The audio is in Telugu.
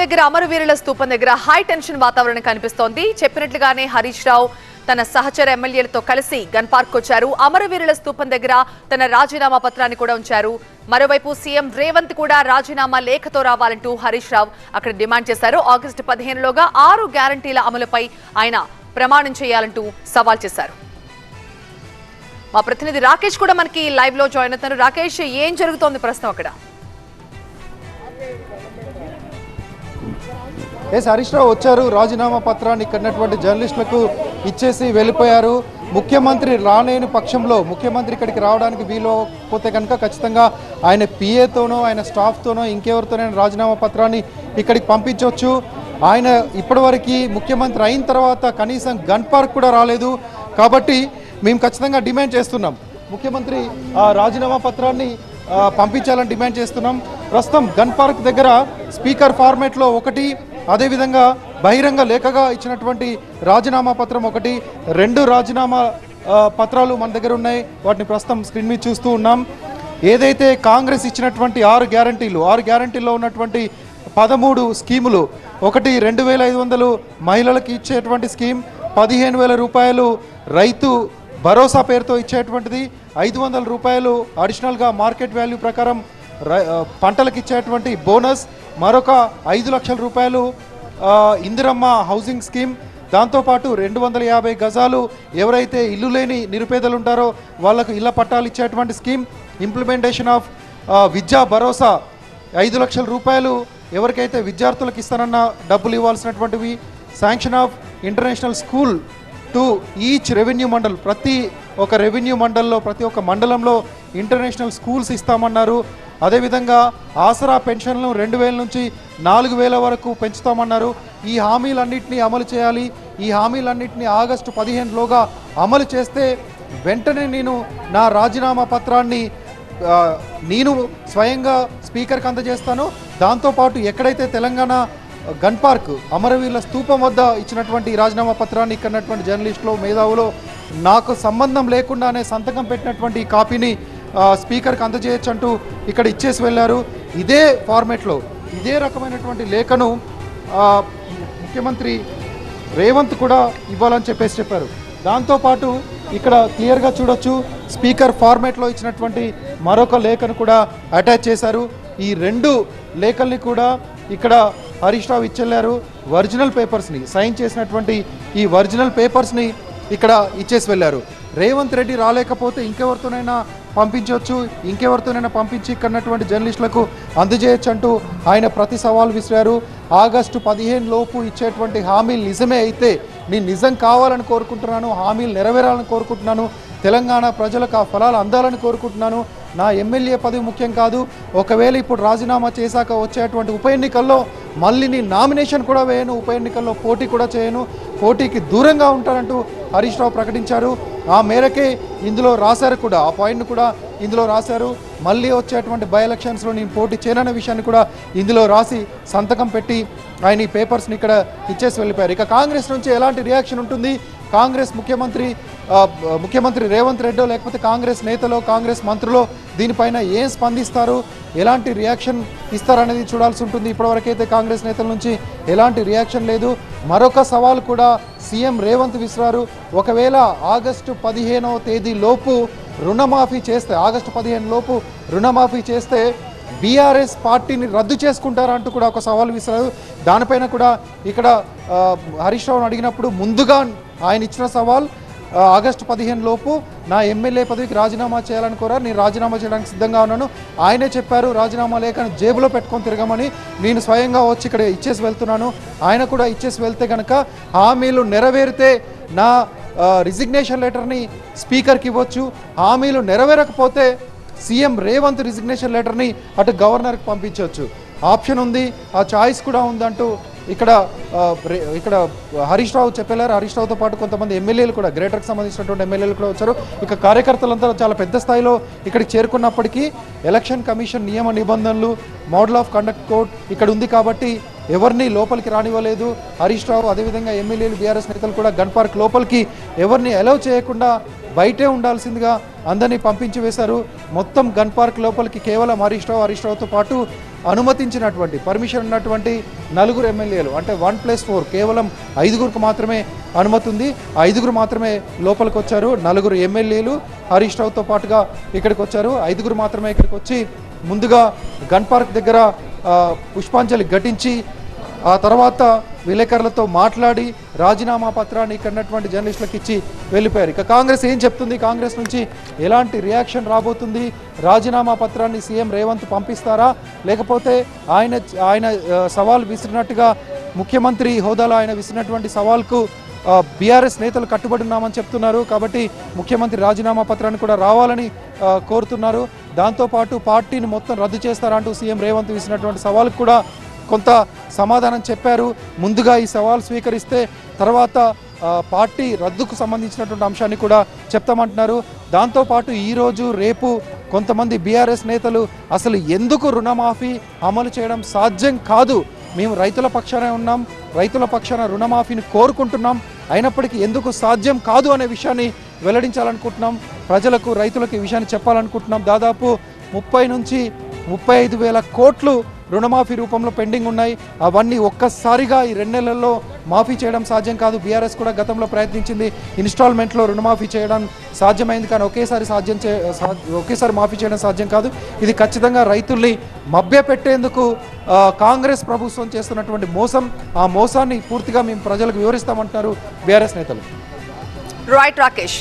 దగ్గర అమరవీరుల స్థూపం దగ్గర హై టెన్షన్ వాతావరణం కనిపిస్తోంది. చెప్పినట్లుగానే హరీష్ రావు తన సహచర ఎమ్మెల్యేలతో కలిసి గన్ పార్క్ వచ్చారు అమరవీరుల స్థూపం దగ్గర తన రాజీనామా పత్రాన్ని కూడా ఉంచారు. మరోవైపు సీఎం రేవంత్ కూడా రాజీనామా లేఖతో రావాలంటూ హరీష్ రావు అక్కడ డిమాండ్ చేశారు. ఆగస్టు పదిహేనులోగా ఆరు గ్యారంటీల అమలుపై ఆయన ప్రమాణం చేయాలంటూ సవాల్ చేశారు. మా ప్రతినిధి రాకేష్ కూడా మనకి లైవ్లో జాయిన్ అవుతారు రాకేష్ ఏం జరుగుతోంది ప్రస్తుతం అక్కడ? ఎస్ హరీష్ రావు వచ్చారు రాజీనామా పత్రాన్ని ఇక్కడ జర్నలిస్టులకు ఇచ్చేసి వెళ్ళిపోయారు. ముఖ్యమంత్రి రాలేని పక్షంలో ముఖ్యమంత్రి ఇక్కడికి రావడానికి వీలకపోతే కనుక ఖచ్చితంగా ఆయన పిఏతోనో ఆయన స్టాఫ్తోనో ఇంకెవరితోనైనా రాజీనామా పత్రాన్ని ఇక్కడికి పంపించవచ్చు ఆయన ఇప్పటివరకు ముఖ్యమంత్రి అయిన తర్వాత కనీసం గన్ పార్క్ కూడా రాలేదు. కాబట్టి మేము ఖచ్చితంగా డిమాండ్ చేస్తున్నాం. ముఖ్యమంత్రి ఆ రాజీనామా పత్రాన్ని పంపించాలని డిమాండ్ చేస్తున్నాం. ప్రస్తుతం గన్ పార్క్ దగ్గర స్పీకర్ ఫార్మేట్లో ఒకటి అదేవిధంగా బహిరంగ లేఖగా ఇచ్చినటువంటి రాజీనామా పత్రం ఒకటి రెండు రాజీనామా పత్రాలు మన దగ్గర ఉన్నాయి. వాటిని ప్రస్తుతం స్క్రీన్ మీద చూస్తూ ఉన్నాం. ఏదైతే కాంగ్రెస్ ఇచ్చినటువంటి ఆరు గ్యారంటీలు ఆరు గ్యారంటీల్లో ఉన్నటువంటి పదమూడు స్కీములు ఒకటి రెండు వేల ఐదు వందలు మహిళలకు ఇచ్చేటువంటి స్కీమ్ పదిహేను వేల రూపాయలు రైతు భరోసా పేరుతో ఇచ్చేటువంటిది ఐదు వందల రూపాయలు అడిషనల్గా మార్కెట్ వాల్యూ ప్రకారం పంటలకు ఇచ్చేటువంటి బోనస్ మరొక ఐదు లక్షల రూపాయలు ఇందిరమ్మ హౌసింగ్ స్కీమ్. దాంతోపాటు రెండు వందల యాభై గజాలు ఎవరైతే ఇల్లు లేని నిరుపేదలు ఉంటారో వాళ్ళకు ఇళ్ళ పట్టాలు ఇచ్చేటువంటి స్కీమ్. ఇంప్లిమెంటేషన్ ఆఫ్ విద్యా భరోసా ఐదు లక్షల రూపాయలు ఎవరికైతే విద్యార్థులకు ఇస్తానన్న డబ్బులు ఇవ్వాల్సినటువంటివి. Sanction of international school to each revenue mandal ప్రతి ఒక రెవెన్యూ మండల్లో ప్రతి ఒక్క మండలంలో ఇంటర్నేషనల్ స్కూల్స్ ఇస్తామన్నారు. అదేవిధంగా ఆసరా పెన్షన్లను రెండు వేల నుంచి నాలుగు వేల వరకు పెంచుతామన్నారు. ఈ హామీలన్నింటినీ అమలు చేయాలి. ఈ హామీలన్నింటినీ ఆగస్టు పదిహేనులోగా అమలు చేస్తే వెంటనే నేను నా రాజీనామా పత్రాన్ని నేను స్వయంగా స్పీకర్కి అందజేస్తాను. దాంతోపాటు ఎక్కడైతే తెలంగాణ గన్ పార్క్ అమరవీరుల స్తూపం వద్ద ఇచ్చినటువంటి రాజీనామా పత్రాన్ని ఇక్కడ ఉన్నటువంటి జర్నలిస్టులు మేధావులు నాకు సంబంధం లేకుండానే సంతకం పెట్టినటువంటి కాపీని స్పీకర్కి అందజేయచ్చు అంటూ ఇక్కడ ఇచ్చేసి వెళ్ళారు. ఇదే ఫార్మేట్లో ఇదే రకమైనటువంటి లేఖను ముఖ్యమంత్రి రేవంత్ కూడా ఇవ్వాలని చెప్పేసి చెప్పారు. దాంతోపాటు ఇక్కడ క్లియర్గా చూడొచ్చు స్పీకర్ ఫార్మేట్లో ఇచ్చినటువంటి మరొక లేఖను కూడా అటాచ్ చేశారు. ఈ రెండు లేఖల్ని కూడా ఇక్కడ హరీష్ రావు ఇచ్చెళ్ళారు. ఒరిజినల్ పేపర్స్ని సైన్ చేసినటువంటి ఈ ఒరిజినల్ పేపర్స్ని ఇక్కడ ఇచ్చేసి వెళ్ళారు. రేవంత్ రెడ్డి రాలేకపోతే ఇంకెవరితోనైనా పంపించవచ్చు ఇంకెవరితోనైనా పంపించి కన్నటువంటి జర్నలిస్టులకు అందజేయచ్చు అంటూ ఆయన ప్రతి సవాల్ విసిరారు. ఆగస్టు పదిహేను లోపు ఇచ్చేటువంటి హామీలు నిజమే అయితే నేను నిజం కావాలని కోరుకుంటున్నాను హామీలు నెరవేరాలని కోరుకుంటున్నాను తెలంగాణ ప్రజలకు ఆ ఫలాలు అందాలని కోరుకుంటున్నాను. నా ఎమ్మెల్యే పదవి ముఖ్యం కాదు. ఒకవేళ ఇప్పుడు రాజీనామా చేశాక వచ్చేటువంటి ఉప ఎన్నికల్లో మళ్ళీ నీ నామినేషన్ కూడా వేయను ఉప ఎన్నికల్లో పోటీ కూడా చేయను. పోటీకి దూరంగా ఉంటానంటూ హరీష్ రావు ప్రకటించారు. ఆ మేరకే ఇందులో రాశారు కూడా ఆ పాయింట్ను కూడా ఇందులో రాశారు. మళ్ళీ వచ్చేటువంటి బై ఎలక్షన్స్లో నేను పోటీ చేయనన్న విషయాన్ని కూడా ఇందులో రాసి సంతకం పెట్టి ఆయన ఈ పేపర్స్ని ఇక్కడ ఇచ్చేసి వెళ్ళిపోయారు. ఇక కాంగ్రెస్ నుంచి ఎలాంటి రియాక్షన్ ఉంటుంది? కాంగ్రెస్ ముఖ్యమంత్రి ముఖ్యమంత్రి రేవంత్ రెడ్డో లేకపోతే కాంగ్రెస్ నేతలో కాంగ్రెస్ మంత్రులో దీనిపైన ఏం స్పందిస్తారు? ఎలాంటి రియాక్షన్ ఇస్తారనేది చూడాల్సి ఉంటుంది. ఇప్పటివరకైతే కాంగ్రెస్ నేతల నుంచి ఎలాంటి రియాక్షన్ లేదు. మరొక సవాల్ కూడా సీఎం రేవంత్ విసిరారు. ఒకవేళ ఆగస్టు పదిహేనవ తేదీ లోపు రుణమాఫీ చేస్తే ఆగస్టు పదిహేను లోపు రుణమాఫీ చేస్తే బీఆర్ఎస్ పార్టీని రద్దు చేసుకుంటారా అంటూ కూడా ఒక సవాల్ విసిరారు. దానిపైన కూడా ఇక్కడ హరీష్ రావును అడిగినప్పుడు ముందుగా ఆయన ఇచ్చిన సవాల్ ఆగస్టు పదిహేను లోపు నా ఎమ్మెల్యే పదవికి రాజీనామా చేయాలని కోరారు. నేను రాజీనామా చేయడానికి సిద్ధంగా ఉన్నాను. ఆయనే చెప్పారు రాజీనామా లేఖను జేబులో పెట్టుకొని తిరగమని. నేను స్వయంగా వచ్చి ఇక్కడ ఇచ్చేసి వెళ్తున్నాను. ఆయన కూడా ఇచ్చేసి వెళ్తే కనుక హామీలు నెరవేరితే నా రిజిగ్నేషన్ లెటర్ని స్పీకర్కి ఇవ్వచ్చు. హామీలు నెరవేరకపోతే సీఎం రేవంత్ రిజిగ్నేషన్ లెటర్ని అటు గవర్నర్కి పంపించవచ్చు. ఆప్షన్ ఉంది ఆ చాయిస్ కూడా ఉందంటూ ఇక్కడ ఇక్కడ హరీష్ రావు చెప్పేలారు. హరీష్ రావుతో పాటు కొంతమంది ఎమ్మెల్యేలు కూడా గ్రేటర్కి సంబంధించినటువంటి ఎమ్మెల్యేలు కూడా వచ్చారు. ఇక కార్యకర్తలంతా చాలా పెద్ద స్థాయిలో ఇక్కడికి చేరుకున్నప్పటికీ ఎలక్షన్ కమిషన్ నియమ నిబంధనలు మోడల్ ఆఫ్ కండక్ట్ కోడ్ ఇక్కడ ఉంది కాబట్టి ఎవరిని లోపలికి రానివ్వలేదు. హరీష్ రావు అదేవిధంగా ఎమ్మెల్యేలు బీఆర్ఎస్ నేతలు కూడా గన్ పార్క్ లోపలికి ఎవరిని అలౌ చేయకుండా బయటే ఉండాల్సిందిగా అందరినీ పంపించి వేశారు. మొత్తం గన్ పార్క్ లోపలికి కేవలం హరీష్ రావు హరీష్ రావుతో పాటు అనుమతించినటువంటి పర్మిషన్ ఉన్నటువంటి నలుగురు ఎమ్మెల్యేలు అంటే వన్ ప్లస్ ఫోర్ కేవలం ఐదుగురికి మాత్రమే అనుమతి ఉంది. ఐదుగురు మాత్రమే లోపలికి వచ్చారు. నలుగురు ఎమ్మెల్యేలు హరీష్ రావుతో పాటుగా ఇక్కడికి వచ్చారు. ఐదుగురు మాత్రమే ఇక్కడికి వచ్చి ముందుగా గన్ పార్క్ దగ్గర పుష్పాంజలి ఘటించి ఆ తర్వాత విలేకరులతో మాట్లాడి రాజీనామా పత్రాన్ని ఇక్కడ ఉన్నటువంటి జర్నలిస్టులకు ఇచ్చి వెళ్ళిపోయారు. ఇక కాంగ్రెస్ ఏం చెప్తుంది? కాంగ్రెస్ నుంచి ఎలాంటి రియాక్షన్ రాబోతుంది? రాజీనామా పత్రాన్ని సీఎం రేవంత్ పంపిస్తారా? లేకపోతే ఆయన ఆయన సవాల్ విసిరినట్టుగా ముఖ్యమంత్రి హోదాలో ఆయన విసిరినటువంటి సవాల్కు బీఆర్ఎస్ నేతలు కట్టుబడి ఉన్నామని చెప్తున్నారు. కాబట్టి ముఖ్యమంత్రి రాజీనామా పత్రాన్ని కూడా రావాలని కోరుతున్నారు. దాంతోపాటు పార్టీని మొత్తం రద్దు చేస్తారంటూ సీఎం రేవంత్ విసినటువంటి సవాల్కు కూడా కొంత సమాధానం చెప్పారు. ముందుగా ఈ సవాల్ స్వీకరిస్తే తర్వాత పార్టీ రద్దుకు సంబంధించినటువంటి అంశాన్ని కూడా చెప్తామంటున్నారు. దాంతోపాటు ఈరోజు రేపు కొంతమంది బీఆర్ఎస్ నేతలు అసలు ఎందుకు రుణమాఫీ అమలు చేయడం సాధ్యం కాదు. మేము రైతుల పక్షానే ఉన్నాం రైతుల పక్షాన రుణమాఫీని కోరుకుంటున్నాం. అయినప్పటికీ ఎందుకు సాధ్యం కాదు అనే విషయాన్ని వెల్లడించాలనుకుంటున్నాం. ప్రజలకు రైతులకు ఈ విషయాన్ని చెప్పాలనుకుంటున్నాం. దాదాపు ముప్పై నుంచి ముప్పై ఐదు వేల కోట్లు రుణమాఫీ రూపంలో పెండింగ్ ఉన్నాయి. అవన్నీ ఒక్కసారిగా ఈ రెండు నెలల్లో మాఫీ చేయడం సాధ్యం కాదు. బీఆర్ఎస్ కూడా గతంలో ప్రయత్నించింది. ఇన్స్టాల్మెంట్లో రుణమాఫీ చేయడం సాధ్యమైంది కానీ ఒకేసారి సాధ్యం చే ఒకేసారి మాఫీ చేయడం సాధ్యం కాదు. ఇది ఖచ్చితంగా రైతుల్ని మభ్యపెట్టేందుకు కాంగ్రెస్ ప్రభుత్వం చేస్తున్నటువంటి మోసం. ఆ మోసాన్ని పూర్తిగా మేము ప్రజలకు వివరిస్తామంటున్నారు బీఆర్ఎస్ నేతలు. రైట్ రాకేష్